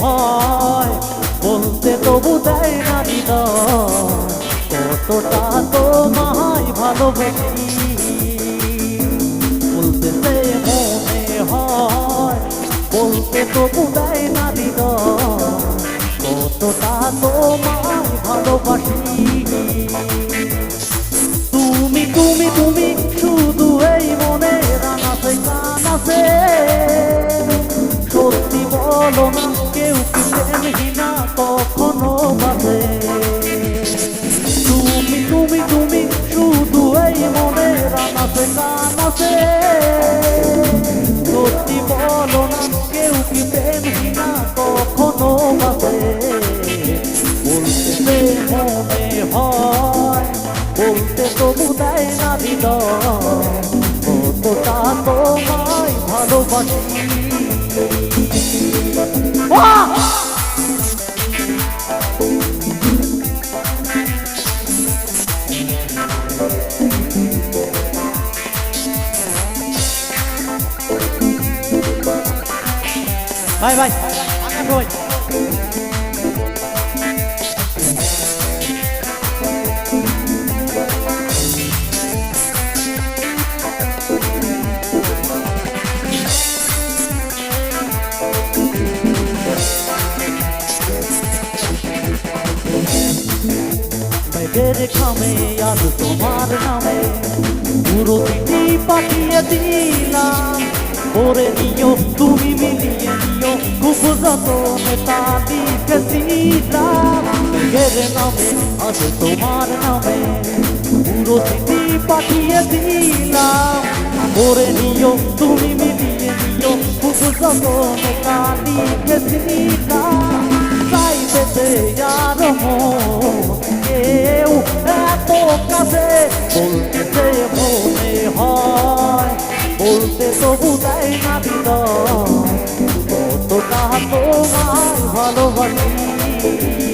হয়, বলতে তবু দেয় না কতটা তোমায় ভালোবাসি বলতে সে মনে হয়, বলতে তবু দেয় না কতটা তোমায় ভালোবাসি কেউ বাজে তুমি তুমি তুমি শুধু এই মনে রানাতে কানাতে। সত্যি বলো কেউ কি প্রেমহীনা কখনো বাজে বলতে মনে হয়, বলতে তবু দেয় না হৃদয়। কতটা তোমায় ভালোবাসি। バイバイ。মেঘের খামে আজ তোমার নামে। পুরো চিঠি পাঠিয়ে দিলাম। করে নিও, তুমি মিলিয়ে নিও, খুব যতনে তা লিখেছিলাম মেঘের নামে, আজ তোমার নামে। পুরো চিঠি পাঠিয়ে দিলাম। করে নিও, তুমি মিলিয়ে নিও, খুব যতনে তা লিখেছিলাম চাইতে আর কেউ বলতে মনে হয় বলতে তো বুঝাই না হৃদয় কতটা তোমার ভালোবাসি।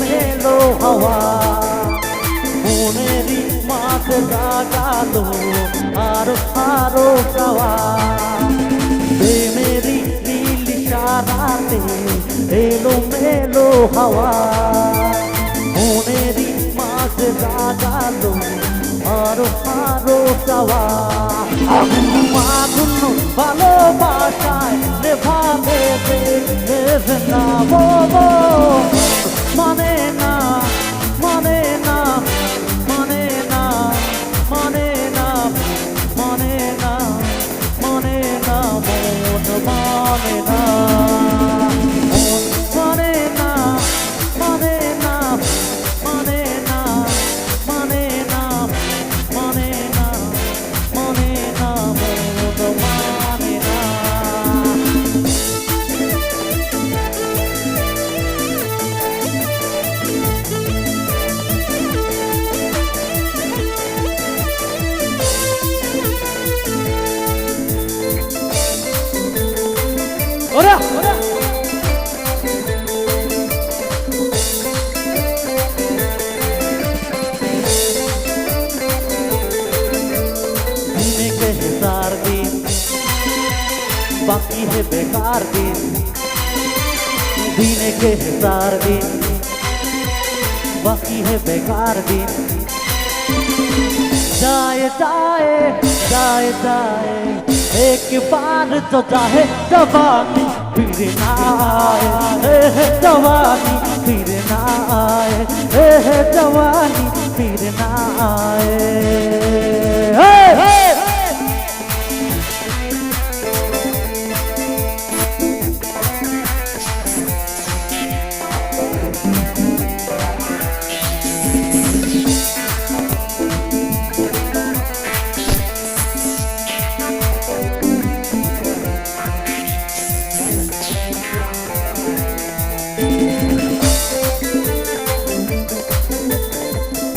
মেলো হাওয়া। মনেরই মাঝে জাগালো আরও আরও যাওয়া। প্রেমেরই নীল তারাতে এলো মেলো হাওয়া। মনেরই মাঝে জাগালো আরও আরও যাওয়া। আগুন আগুন ভালোবাসায় মন মানে না बाकी है बेकार दिन जीने के हज़ार दिन बाकी है बेकार दिन जाए जाए जाए जाए एक बार तो चाहे जबानी ফিরে না হে জওয়ানি ফিরে না হে জওয়ানি ফিরে না